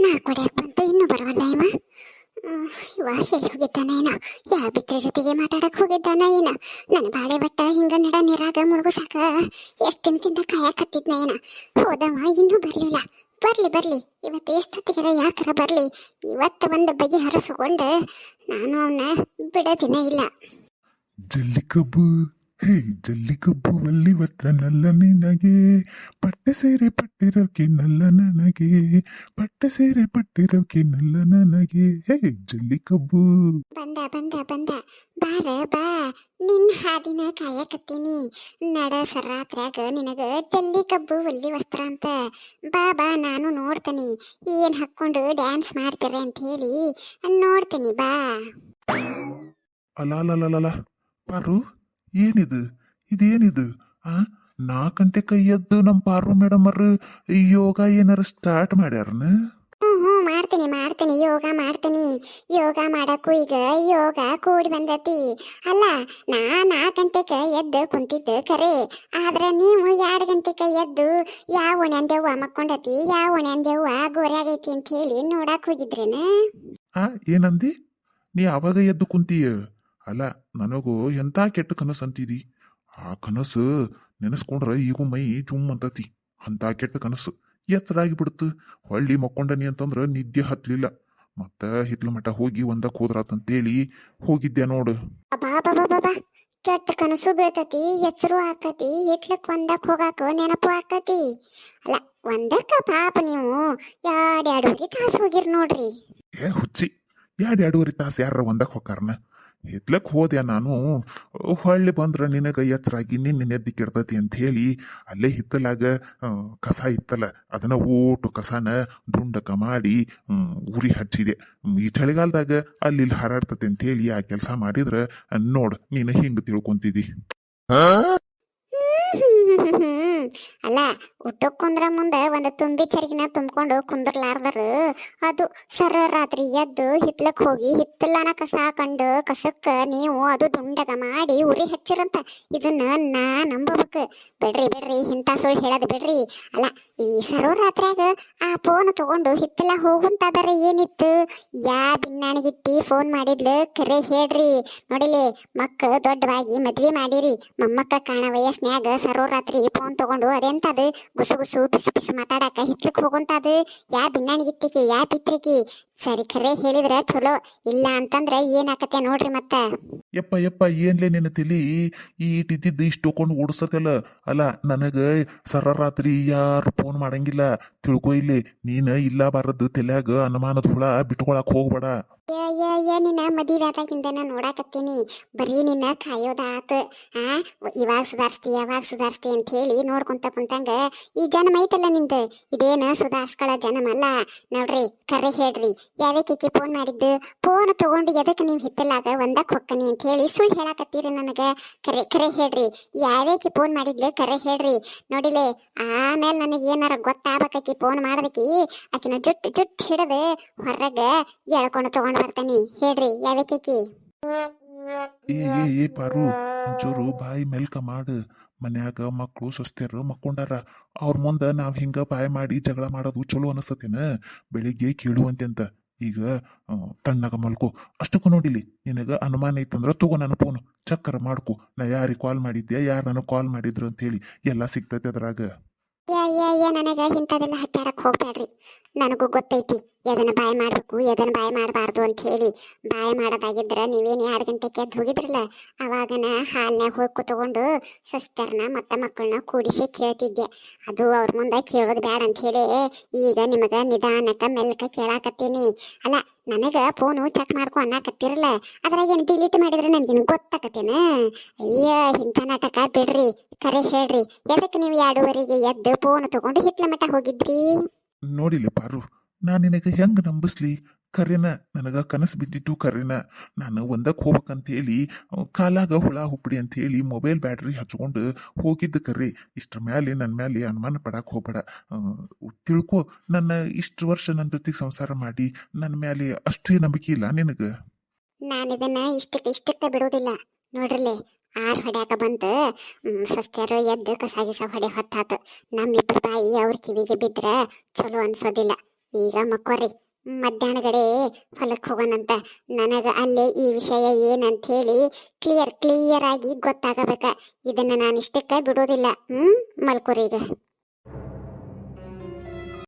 ನಾ ಕೊಡ್ಯಾಕ ಅಂತ ಇನ್ನೂ ಬರವಲ್ಲ ಇವ ಇವ ಎಲ್ಲಿ ಹೋಗಿದ್ದಾನ ಏನ? ಯಾ ಬಿಕ್ರ ಜೊತೆಗೆ ಮಾತಾಡಕ್ ಹೋಗಿದ್ದಾನ ಏನ? ನನ್ನ ಬಾಳೆ ಬಟ್ಟ ಹಿಂಗ ನಡ, ನೀರಾಗ ಮುಳುಗು ಸಾಕ. ಎಷ್ಟ್ ದಿನದಿಂದ ಕಾಯಕತ್ತಿದ್ನ ಏನ? ಹೋದವ, ಇನ್ನೂ ಬರಲಿಲ್ಲ. ಬರ್ಲಿ ಬರ್ಲಿ. ಇವತ್ತು ಎಷ್ಟೊತ್ತಿಗೆ ಯಾಕರ ಬರ್ಲಿ? ಇವತ್ತು ಒಂದು ಬಗೆ ಬಗೆಹರಿಸಿಕೊಂಡು ನಾನು ಅವನ್ನ ಬಿಡೋದಿನ ಇಲ್ಲ. ಜಲ್ಲಿ ಕಬ್ಬು. ಹೇ ಜಲ್ಲಿ ಕಬ್ಬು ಅಲ್ಲಿ ವತ್ರ ನಲ್ಲ ನಿನಗೆ ಪಟ್ಟೆ ಸೇರೆ ಪಟ್ಟಿರೋಕೆ ನಲ್ಲ ನನಗೆ ಪಟ್ಟೆ ಸೇರೆ ಪಟ್ಟಿರೋಕೆ ನಲ್ಲ ನನಗೆ. ಹೇ ಜಲ್ಲಿ ಕಬ್ಬು ಬಂದ ಬಂದ ಬಂದ. ಬಾರ ಬಾ. ನಿನ್ ಹಾದಿನ ಕಾಯಕತ್ತೀನಿ. ನಡ ಸರ್ರಾತ್ರ್ಯಾಗ ನಿನಗ ಜಲ್ಲಿ ಕಬ್ಬು ಒಲ್ಲಿ ವಸ್ತ್ರ ಅಂತ. ಬಾ ಬಾ ನಾನು ನೋಡ್ತೀನಿ. ಏನ್ ಹಾಕೊಂಡು ಡ್ಯಾನ್ಸ್ ಮಾಡ್ತಾರೆ ಅಂತ ಹೇಳಿ ನೋಡ್ತೀನಿ ಬಾ. ಅಲಾಲಲಲ ಪಾರು ಏನಿದು? ಇದೇನಿದು? ಆ? ನಾ ಗಂಟೆ ಕೈ ಎದ್ದು ನಮ್ಮ ಪಾರ್ವ ಮೇಡಮ್ ಅವರು ಯೋಗ ಏನಾರ ಸ್ಟಾರ್ಟ್ ಮಾಡ್ಯಾರನ? ಹ್ಮ್ ಹ್ಮ್ ಮಾಡ್ತೀನಿ ಮಾಡ್ತೀನಿ. ಯೋಗ ಮಾಡ್ತೀನಿ. ಯೋಗ ಮಾಡಕ್ಕೂ ಈಗ ಯೋಗ ಕೂಡಿ ಬಂದತಿ. ಅಲ್ಲ ನಾ ನಾಲ್ಕು ಗಂಟೆಗೆ ಎದ್ದು ಕುಂತಿದ್ದೆ ಖರೆ ಆದ್ರೆ ನೀವು ಎರಡು ಗಂಟೆಗೆ ಎದ್ದು ಯಾವ ಒಣಂದೆವ್ವ ಮಕ್ಕೊಂಡತಿ? ಯಾವ ಒಣಂದೆವ್ವ ಗೋರ್ಯಾಗೈತಿ ಅಂತ ಹೇಳಿ ನೋಡಕ್ ಹೋಗಿದ್ರೇನ? ಆ ಏನಂದಿ? ನೀ ಅವಾಗ ಎದ್ದು ಕುಂತೀಯ? ಅಲ್ಲ ನನಗೂ ಎಂತ ಕೆಟ್ಟ ಕನಸು ಅಂತಿದಿ? ಆ ಕನಸು ನೆನೆಸ್ಕೊಂಡ್ರೆ ಈಗೂ ಮೈ ಜುಮ್ ಅಂತತಿ. ಅಂತ ಕೆಟ್ಟ ಕನಸು ಎತ್ತರಾಗಿ ಬಿಡ್ತು ಹೊಳ್ಳಿ ಮಕ್ಕೊಂಡನಿ ಅಂತಂದ್ರೆ ನಿದ್ದೆ ಹತ್ತಲಿಲ್ಲ ಮತ್ತ ಹಿತ್ಲ ಮಠ ಹೋಗಿ ಒಂದಕ್ಕೆ ಹೋದ್ರಾತಂತೇಳಿ ಹೋಗಿದ್ದೆ ನೋಡು. ಕೆಟ್ಟ ಕನಸು ಬೀಳ್ತತಿ ಎಚ್ಚರು ಆಕತಿ ಹಿಟ್ಲಕ್ ಒಂದಕ್ ಹೋಗಾಕ ನೆನಪು ಆಕತಿ ಅಲ್ಲ ಒಂದಕ್ಕ ಪಾಪ ನೀವು ಎರಡೆರಡುವರೆ ತಾಸು ಹೋಗಿರ್ ನೋಡ್ರಿ. ಏ ಹುಚ್ಚಿ ಎರಡು ಎರಡೂವರೆ ತಾಸು ಯಾರ ಒಂದಕ್ಕೆ ಹೋಗಾರನ ಹಿತ್ಲಕ್ ಹೋದೆ ನಾನು ಹೊಳ್ಳಿ ಬಂದ್ರೆ ನಿನಗೆ ಎಚ್ಚರಾಗಿ ನಿನ್ನ ಕೆಡ್ತತಿ ಅಂತ ಹೇಳಿ ಅಲ್ಲೇ ಹಿತ್ತಲಾಗ ಕಸ ಇತ್ತಲ್ಲ, ಅದನ್ನ ಓಟು ಕಸನ ದುಂಡಕ ಮಾಡಿ ಉರಿ ಹಚ್ಚಿದೆ. ಈ ಚಳಿಗಾಲದಾಗ ಅಲ್ಲಿ ಹಾರಾಡ್ತತಿ ಅಂತ ಹೇಳಿ ಆ ಕೆಲಸ ಮಾಡಿದ್ರ, ನೋಡು, ನೀನು ಹಿಂಗ ತಿಳ್ಕೊಂತಿದಿ. ಅಲ್ಲ, ಊಟಕ್ಕೆ ಕುಂದ್ರ ಮುಂದೆ ಒಂದು ತುಂಬಿ ಚರಿಗಿನ ತುಂಬಿಕೊಂಡು ಕುಂದ್ರಲಾರ್ದರು, ಅದು ಸರ ರಾತ್ರಿ ಎದ್ದು ಹೋಗಿ ಹಿತ್ತಲನ ಕಸ ಹಾಕೊಂಡು ಕಸಕ್ಕ ನೀವು ಅದು ದುಂಡಗ ಮಾಡಿ ಉರಿ ಹಚ್ಚಿರಂತ. ಇದನ್ನ ನಾ ನಂಬಬೇಕು. ಬಿಡ್ರಿ ಬಿಡ್ರಿ ಇಂಥ ಸುಳ್ಳು ಹೇಳೋದು ಬಿಡ್ರಿ. ಅಲ್ಲ, ಈ ಸರೋ ರಾತ್ರಿಯಾಗ ಆ ಫೋನ್ ತಗೊಂಡು ಹಿತ್ತಲ ಹೋಗುಂತಾದರೆ ಏನಿತ್ತು? ಯಾ ಬಿನ್ನಾಣಿಗಿತ್ತಿ ಫೋನ್ ಮಾಡಿದ್ಲು? ಕರೆ ಹೇಳ್ರಿ. ನೋಡಿಲಿ ಮಕ್ಕಳು ದೊಡ್ಡವಾಗಿ ಮದ್ವೆ ಮಾಡಿರಿ. ಮೊಮ್ಮಕ್ಕಳ ಕಾಣ ವಯಸ್ನ್ಯಾಗ ಸರೋ ರಾತ್ರಿ ಫೋನ್ ತಗೊಂಡು ಅದೆಂತದು? ಗುಸು ಗುಸು ಪಿಸು ಪಿಸು ಮಾತಾಡಕ ಹಿತ್ಲಕ್ ಹೋಗುಂತದು ಯಾ ಬಿನ್ನಾಣಿಗಿತ್ತಿಕಿ, ಯಾ ಪಿತ್ರಿಕಿ ಸರಿ ಖರೆ ಹೇಳಿದ್ರೆ ಚಲೋ. ಇಲ್ಲ ಅಂತಂದ್ರೆ ಏನಾಕತ್ತೆ ನೋಡ್ರಿ ಮತ್ತ. ಯಪ್ಪ ಯಪ್ಪ, ಏನ್ಲೇ ನಿನ್ನ ತಲಿ ಈ ಇದ್ದಿದ್ದು ಇಷ್ಟು ತಗೊಂಡು ಓಡಿಸತ್ತಲ್ಲ? ಅಲ್ಲ, ನನಗೆ ಸರ ರಾತ್ರಿ ಯಾರು ಫೋನ್ ಮಾಡಂಗಿಲ್ಲ. ತಿಳ್ಕೊ ಇಲ್ಲಿ. ನೀನು ಇಲ್ಲ ಬಾರದು ತಲ್ಯಾಗ ಅನುಮಾನದ ಹುಳ ಬಿಟ್ಕೊಳಕ್ ಹೋಗ್ಬೇಡ. ಯ ಯ ನಿನ್ನ ಮದುವೆ ಆದಾಗಿಂದ ನಾ ನೋಡಾಕತ್ತೀನಿ. ಬರೀ ನಿನ್ನ ಕಾಯೋದಾತ. ಆ, ಇವಾಗ ಸುಧಾರಿಸ್ತಿ ಯಾವಾಗ ಸುಧಾರಿಸ್ತಿ ಅಂತ ಹೇಳಿ ನೋಡ್ಕೊಂತ ಕುಂತಂಗ ಈ ಜನ್ಮ ಐತಲ್ಲ ನಿಂದ? ಇದೇನ ಸುಧಾರಿಸ್ಕೊಳ್ಳೋ ಜನ್ಮ ಅಲ್ಲ. ನೋಡ್ರಿ, ಕರೆ ಹೇಳ್ರಿ. ಯಾವ್ಯಾಕೆ ಫೋನ್ ಮಾಡಿದ್ದು? ಫೋನ್ ತಗೊಂಡು ಎದಕ್ಕೆ ನೀವು ಹಿತ್ತಲಾಗ ಒಂದಕ್ಕೆ ಹೊಕ್ಕನಿ ಅಂತ ಹೇಳಿ ಸುಳ್ಳು ಹೇಳಾಕತ್ತೀರಿ ನನಗೆ. ಕರೆ ಕರೆ ಹೇಳ್ರಿ. ಯಾವ್ಯಾಕೆ ಫೋನ್ ಮಾಡಿದ್ಲು ಕರೆ ಹೇಳ್ರಿ. ನೋಡಿಲೆ, ಆಮೇಲೆ ನನಗೆ ಏನಾರ ಗೊತ್ತಾಗಬೇಕಿ ಫೋನ್ ಮಾಡ್ದಕಿ, ಆಕಿನ ಜುಟ್ ಜುಟ್ ಹಿಡದು ಹೊರಗ ಎಳ್ಕೊಂಡು ತಗೊಂಡ್ ಬರ್ತಾನಿ ಹೇಳ್ರಿ ಯಾವ್ಯಾಕಿ ಏ ಏ ಏ, ಪಾರು, ಒಂಚೂರು ಬಾಯಿ ಮೆಲ್ಕ ಮಾಡು. ಮನ್ಯಾಗ ಮಕ್ಕಳು ಸೊಸ್ತಿಯರು, ಮಕ್ಕೊಂಡಾರ, ಅವ್ರ ಮುಂದ ನಾವ್ ಹಿಂಗ ಬಾಯಿ ಮಾಡಿ ಜಗಳ ಮಾಡೋದು ಚಲೋ ಅನಸ್ತತೇನ? ಬೆಳಿಗ್ಗೆ ಕೇಳುವಂತೆ ಅಂತ ಈಗ ತಣ್ಣಗ ಮಲ್ಕೋ. ಅಷ್ಟಕ್ಕೂ ನೋಡಿಲಿ, ನಿನಗ ಅನುಮಾನ ಐತಂದ್ರ ತಗೋ ನನ್ನ ಫೋನು ಚಕ್ಕರ ಮಾಡ್ಕೊ. ನಾ ಯಾರಿಗೆ ಕಾಲ್ ಮಾಡಿದ್ದೆ ಯಾರು ನನಗೆ ಕಾಲ್ ಮಾಡಿದ್ರು ಅಂತ ಹೇಳಿ, ಎಲ್ಲ ಸಿಗ್ತೈತೆ ಅದ್ರಾಗ. ಯಾ ಅಯ್ಯ ನನಗೆ ಇಂಥದೆಲ್ಲ ಹತ್ತಾಡಕ್ಕೆ ಹೋಗ್ಬೇಡ್ರಿ ನನಗೂ ಗೊತ್ತೈತಿ ಎದನ್ನ ಬಾಯ್ ಮಾಡಬೇಕು ಎದನ್ನ ಬಾಯ್ ಮಾಡಬಾರ್ದು ಅಂತ ಹೇಳಿ. ಬಾಯ್ ಮಾಡೋದಾಗಿದ್ರ ನೀವೇನು ಎರಡು ಗಂಟೆಗೆ ಎದ್ದು ಹೋಗಿದ್ರಲ್ಲ, ಅವಾಗನ ಹಾಲನ್ನ ಹೋಗಿ ಕೂತ್ಕೊಂಡು ಸಸ್ತರನ್ನ ಮತ್ತೆ ಮಕ್ಕಳನ್ನ ಕೂಡಿಸಿ ಕೇಳ್ತಿದ್ದೆ. ಅದು ಅವ್ರ ಮುಂದೆ ಕೇಳೋದು ಬೇಡ ಅಂತ ಹೇಳಿ ಈಗ ನಿಮಗೆ ನಿಧಾನಕ್ಕೆ ಮೆಲ್ಲಕ್ಕೆ ಕೇಳಾಕತ್ತೀನಿ. ಅಲ್ಲ ನನಗ ಫೋನು ಚೆಕ್ ಮಾಡ್ಕೊ ಅನ್ನಕತ್ತಿರಲ್ಲ, ಅದ್ರಾಗ ಏನು ಡಿಲೀಟ್ ಮಾಡಿದ್ರೆ ನನ್ಗೇನು ಗೊತ್ತಾಕತ್ತೇನ? ಅಯ್ಯ, ಇಂಥ ನಾಟಕ ಬಿಡ್ರಿ, ಕರೆ ಹೇಳ್ರಿ ಎದಕ್ಕೆ ನೀವು ಎರಡೂವರೆಗೆ ಎದ್ದು ಫೋನ್ ತಗೊಂಡು ಹಿತ್ಲ ಮಠ ಹೋಗಿದ್ರಿ? ನೋಡಿಲ್ಲ ಪಾರು ನಾನು ನಿನಗೆ ಹೆಂಗ್ ನಂಬಿಸ್ಲಿ? ಕರೆನ ನನಗ ಕನಸು ಬಿದ್ದಿತ್ತು ಕರೆನ ನಾನು ಒಂದಕ್ಕೆ ಹೋಗ್ಬೇಕಂತ ಹೇಳಿ ಕಾಲಾಗ ಹುಳ ಹುಪ್ಪಡಿ ಅಂತ ಹೇಳಿ ಮೊಬೈಲ್ ಬ್ಯಾಟ್ರಿ ಹಚ್ಕೊಂಡು ಹೋಗಿದ್ದ ಕರೆ ಇಷ್ಟ್ರ ಮ್ಯಾಲೆ ನನ್ನ ಮ್ಯಾಲೆ ಅನುಮಾನ ಪಡಕ್ಕೆ ಹೋಗ್ಬೇಡ. ತಿಳ್ಕೊ, ನನ್ನ ಇಷ್ಟು ವರ್ಷ ನನ್ನ ಜೊತೆಗೆ ಸಂಸಾರ ಮಾಡಿ ನನ್ನ ಮ್ಯಾಲೆ ಅಷ್ಟೇ ನಂಬಿಕೆ ಇಲ್ಲ ನಿನಗ? ನಾನು ಇದನ್ನ ಇಷ್ಟಕ್ಕೆ ಇಷ್ಟಕ್ಕೆ ಬಿಡೋದಿಲ್ಲ. ನೋಡ್ರಲೆ, ಆರು ಹೊಡ್ಯಾಕ ಬಂತು ಸಸ್ತ್ಯಾರು ಎದ್ದು ಕಸ ಗಿಸ ಹೊಡೆ ಹೊತ್ತಾತು. ನಮ್ಮಿಬ್ಬರ ಬಾಯಿ ಅವ್ರ ಕಿವಿಗೆ ಬಿದ್ರ ಚಲೋ ಅನ್ಸೋದಿಲ್ಲ. ಈಗ ಮಕ್ಕೋರಿ ಮಧ್ಯಾಹ್ನಗಡೆ ಹೊಲಕ್ಕೆ ಹೋಗೋಣಂತ. ನನಗೆ ಅಲ್ಲೇ ಈ ವಿಷಯ ಏನಂತ ಹೇಳಿ ಕ್ಲಿಯರ್ ಕ್ಲಿಯರ್ ಆಗಿ ಗೊತ್ತಾಗಬೇಕ. ಇದನ್ನ ನಾನು ಇಷ್ಟಕ್ಕೆ ಬಿಡೋದಿಲ್ಲ. ಹ್ಮ್, ಮಲ್ಕೋರಿ